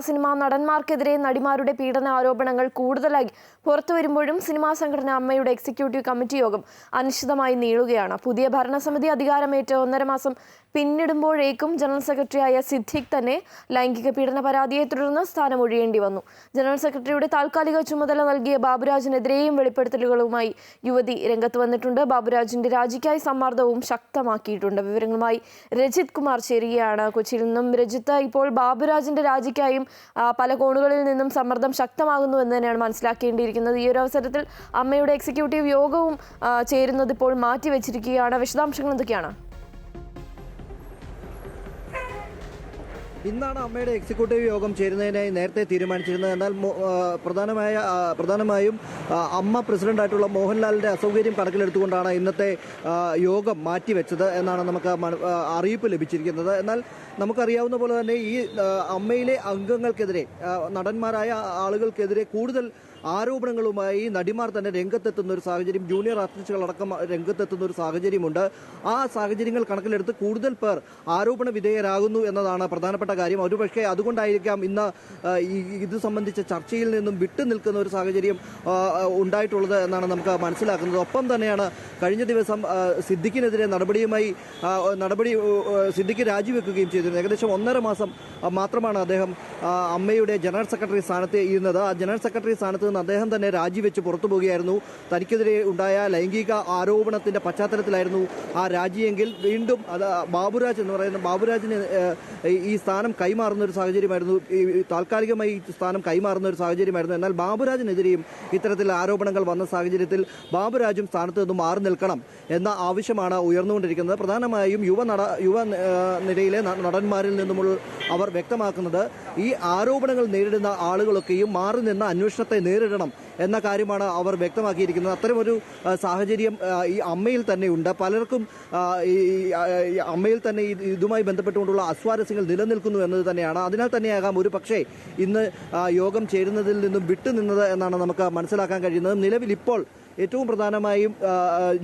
Cinema നടന്മാർക്കെതിരെ നടിമാരുടെ പീഡന ആരോപണങ്ങൾ കൂടുതലായി പുറത്തു വരുമ്പോഴും സിനിമാ സംഘടന അമ്മയുടെ എക്സിക്യൂട്ടീവ് കമ്മിറ്റി യോഗം അനിശ്ചിതമായി നീളുകയാണ്. പുതിയ ഭരണസമിതി അധികാരമേറ്റ് ഒന്നര മാസം പിന്നിടുമ്പോഴേക്കും ജനറൽ സെക്രട്ടറിയായ സിദ്ദിഖ് തന്നെ ലൈംഗിക പീഡന പരാതിയെ തുടർന്ന് സ്ഥാനമൊഴിയേണ്ടി വന്നു. ജനറൽ സെക്രട്ടറിയുടെ താൽക്കാലിക ചുമതല നൽകിയ ബാബുരാജിനെതിരെയും വെളിപ്പെടുത്തലുകളുമായി യുവതി രംഗത്ത് വന്നിട്ടുണ്ട്. ബാബുരാജിന്റെ രാജിക്കായി സമ്മർദ്ദവും ശക്തമാക്കിയിട്ടുണ്ട്. വിവരങ്ങളുമായി രജിത് കുമാർ ചേരുകയാണ് കൊച്ചിയിൽ നിന്നും. രജിത്ത് ഇപ്പോൾ ബാബുരാജിന്റെ രാജിക്കായും പല കോണുകളിൽ നിന്നും സമ്മർദ്ദം ശക്തമാകുന്നു എന്ന് തന്നെയാണ് മനസ്സിലാക്കേണ്ടിയിരിക്കുന്നത്. ഈ ഒരു അവസരത്തിൽ അമ്മയുടെ എക്സിക്യൂട്ടീവ് യോഗവും ചേരുന്നത് ഇപ്പോൾ മാറ്റിവെച്ചിരിക്കുകയാണ്. വിശദാംശങ്ങൾ എന്തൊക്കെയാണ്? ഇന്നാണ് അമ്മയുടെ എക്സിക്യൂട്ടീവ് യോഗം ചേരുന്നതിനായി നേരത്തെ തീരുമാനിച്ചിരുന്നത്. എന്നാൽ പ്രധാനമായ പ്രധാനമായും അമ്മ പ്രസിഡന്റായിട്ടുള്ള മോഹൻലാലിന്റെ അസൗകര്യം കണക്കിലെടുത്തുകൊണ്ടാണ് ഇന്നത്തെ യോഗം മാറ്റിവെച്ചത് എന്നാണ് നമുക്ക് അറിയിപ്പ് ലഭിച്ചിരിക്കുന്നത്. എന്നാൽ നമുക്കറിയാവുന്ന പോലെ തന്നെ ഈ അമ്മയിലെ അംഗങ്ങൾക്കെതിരെ നടന്മാരായ ആളുകൾക്കെതിരെ കൂടുതൽ ആരോപണങ്ങളുമായി നടിമാർ തന്നെ രംഗത്തെത്തുന്ന ഒരു സാഹചര്യം ജൂനിയർ ആർട്ടിസ്റ്റുകളടക്കം രംഗത്തെത്തുന്ന ഒരു സാഹചര്യമുണ്ട്. ആ സാഹചര്യങ്ങൾ കണക്കിലെടുത്ത് കൂടുതൽ പേർ ആരോപണ വിധേയരാകുന്നു എന്നതാണ് പ്രധാനപ്പെട്ട കാര്യം. ഒരുപക്ഷെ അതുകൊണ്ടായിരിക്കാം ഇന്ന് ഇത് സംബന്ധിച്ച ചർച്ചയിൽ നിന്നും വിട്ടു നിൽക്കുന്ന ഒരു സാഹചര്യം ഉണ്ടായിട്ടുള്ളത് എന്നാണ് നമുക്ക് മനസ്സിലാക്കുന്നത്. ഒപ്പം തന്നെയാണ് കഴിഞ്ഞ ദിവസം സിദ്ദിഖിനെതിരെ നടപടിയുമായി നടപടി സിദ്ദിഖ് രാജിവെക്കുകയും ചെയ്തിരുന്നു. ഏകദേശം ഒന്നര മാസം മാത്രമാണ് അദ്ദേഹം അമ്മയുടെ ജനറൽ സെക്രട്ടറി സ്ഥാനത്ത് ഇരുന്നത്. ആ ജനറൽ സെക്രട്ടറി സ്ഥാനത്ത് നിന്ന് അദ്ദേഹം തന്നെ രാജിവെച്ച് പുറത്തു പോവുകയായിരുന്നു. തനിക്കെതിരെ ഉണ്ടായ ലൈംഗിക ആരോപണത്തിന്റെ പശ്ചാത്തലത്തിലായിരുന്നു ആ രാജിയെങ്കിൽ വീണ്ടും അത് ബാബുരാജ് എന്ന് പറയുന്ന ബാബുരാജിന് ഈ- സ്ഥാനം കൈമാറുന്ന ഒരു സാഹചര്യമായിരുന്നു. ഈ താൽക്കാലികമായി ഈ സ്ഥാനം കൈമാറുന്ന ഒരു സാഹചര്യമായിരുന്നു. എന്നാൽ ബാബുരാജിനെതിരെയും ഇത്തരത്തിൽ ആരോപണങ്ങൾ വന്ന സാഹചര്യത്തിൽ ബാബുരാജും സ്ഥാനത്ത് നിന്നും മാറി നിൽക്കണം എന്ന ആവശ്യമാണ് ഉയർന്നുകൊണ്ടിരിക്കുന്നത്. പ്രധാനമായും യുവ നട യുവ നിരയിലെ നടന്മാരിൽ നിന്നുമുള്ള അവർ വ്യക്തമാക്കുന്നത് ഈ ആരോപണങ്ങൾ നേരിടുന്ന ആളുകളൊക്കെയും മാറി നിന്ന് അന്വേഷണത്തെ നേരിടണം എന്ന കാര്യമാണ് അവർ വ്യക്തമാക്കിയിരിക്കുന്നത്. അത്തരമൊരു സാഹചര്യം ഈ അമ്മയിൽ തന്നെ ഉണ്ട്. പലർക്കും ഈ അമ്മയിൽ തന്നെ ഇതുമായി ബന്ധപ്പെട്ടുകൊണ്ടുള്ള അസ്വാരസ്യങ്ങൾ നിലനിൽക്കുന്നു എന്നത് തന്നെയാണ്. അതിനാൽ തന്നെയാകാം ഒരു പക്ഷേ ഇന്ന് യോഗം ചേരുന്നതിൽ നിന്നും വിട്ടുനിന്നത് എന്നാണ് നമുക്ക് മനസ്സിലാക്കാൻ കഴിയുന്നത്. നിലവിൽ ഇപ്പോൾ ഏറ്റവും പ്രധാനമായും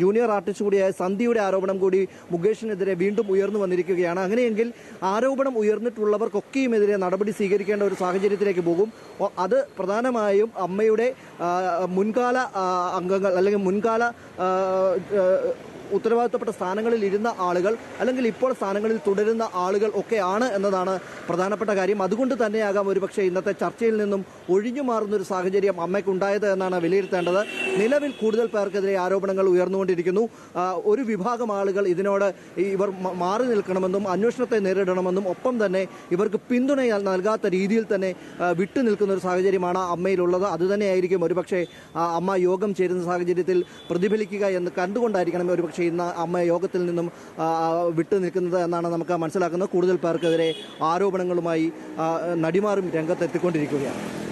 ജൂനിയർ ആർട്ടിസ്റ്റ് കൂടിയായ സന്ധ്യയുടെ ആരോപണം കൂടി മുകേഷിനെതിരെ വീണ്ടും ഉയർന്നു വന്നിരിക്കുകയാണ്. അങ്ങനെയെങ്കിൽ ആരോപണം ഉയർന്നിട്ടുള്ളവർക്കൊക്കെയും എതിരെ നടപടി സ്വീകരിക്കേണ്ട ഒരു സാഹചര്യത്തിലേക്ക് പോകും. അത് പ്രധാനമായും അമ്മയുടെ മുൻകാല അംഗങ്ങൾ അല്ലെങ്കിൽ മുൻകാല ഉത്തരവാദിത്തപ്പെട്ട സ്ഥാനങ്ങളിൽ ഇരുന്ന ആളുകൾ അല്ലെങ്കിൽ ഇപ്പോൾ സ്ഥാനങ്ങളിൽ തുടരുന്ന ആളുകൾ ഒക്കെയാണ് എന്നതാണ് പ്രധാനപ്പെട്ട കാര്യം. അതുകൊണ്ട് തന്നെയാകാം ഒരുപക്ഷെ ഇന്നത്തെ ചർച്ചയിൽ നിന്നും ഒഴിഞ്ഞു മാറുന്ന ഒരു സാഹചര്യം അമ്മയ്ക്കുണ്ടായത് എന്നാണ് വിലയിരുത്തേണ്ടത്. നിലവിൽ കൂടുതൽ പേർക്കെതിരെ ആരോപണങ്ങൾ ഉയർന്നുകൊണ്ടിരിക്കുന്നു. ഒരു വിഭാഗം ആളുകൾ ഇതിനോട് ഇവർ മാറി നിൽക്കണമെന്നും അന്വേഷണത്തെ നേരിടണമെന്നും ഒപ്പം തന്നെ ഇവർക്ക് പിന്തുണ നൽകാത്ത രീതിയിൽ തന്നെ വിട്ടു നിൽക്കുന്ന ഒരു സാഹചര്യമാണ് അമ്മയിലുള്ളത്. അതുതന്നെയായിരിക്കും ഒരുപക്ഷെ അമ്മ യോഗം ചേരുന്ന സാഹചര്യത്തിൽ പ്രതിഫലിക്കുക എന്ന് കണ്ടുകൊണ്ടായിരിക്കണം ഒരുപക്ഷെ ഇന്ന് അമ്മ യോഗത്തിൽ നിന്നും വിട്ടു നിൽക്കുന്നത് എന്നാണ് നമുക്ക് മനസ്സിലാക്കുന്നത്. കൂടുതൽ പേർക്കെതിരെ ആരോപണങ്ങളുമായി നടിമാറും രംഗത്തെത്തിക്കൊണ്ടിരിക്കുകയാണ്.